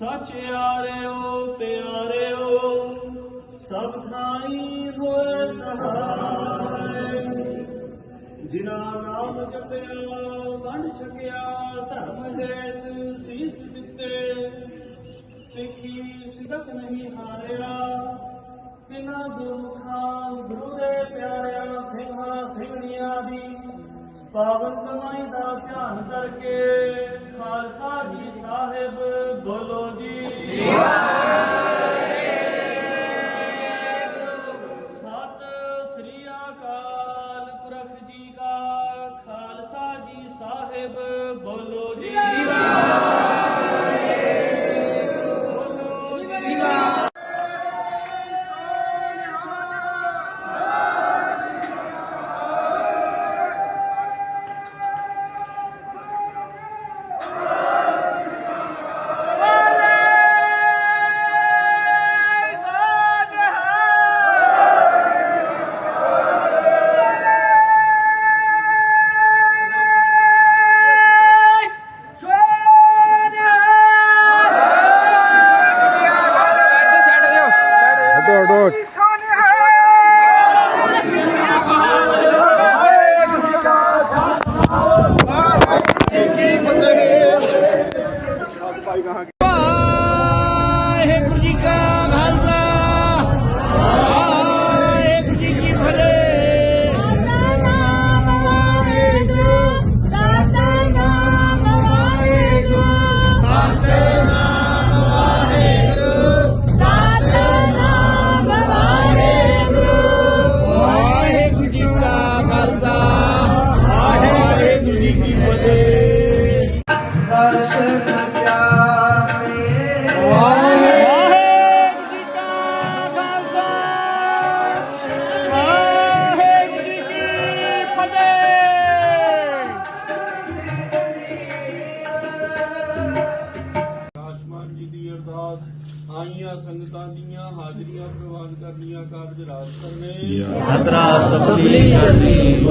ਫਤਿਹ ਸੱਚ ਆਰਿਓ, ਪਿਆਰਿਓ, ਸਭ ਥਾਈ ਹੋਏ ਸਹਾਰੇ। ਜਿਨਾ ਨਾਮ ਜਪਿਆ ਵੰਡ ਛਕਿਆ, ਧਰਮ ਹੇਤ ਸੀਸ ਦਿੱਤੇ। ਸਿੱਖੀ ਸਿਦਕ ਨਹੀਂ ਹਾਰਿਆ, ਤਿਨਾ ਗੁਰਮੁਖਾਂ, ਗੁਰੂ ਦੇ ਪਿਆਰਿਆਂ, ਸਿੰਘਾਂ, ਸਿੰਘਣੀਆਂ ਦੀ ਪਾਵਨ ਕਮਾਈ ਦਾ ਧਿਆਨ ਕਰਕੇ ਖਾਲਸਾ ਜੀ ਸਾਹਿਬ ਬੋਲ। Shiva. door, door. ਦੀ ਆਈਆਂ ਸੰਗਤਾਂ ਦੀਆਂ ਹਾਜ਼ਰੀਆਂ ਪ੍ਰਵਾਨ ਕਰਨੀਆਂ ਕਾਰਜ ਰਾਜ ਕਰਨੇ। ਖਤਰਾ ਸਸਤੀ ਕਰਨੀ।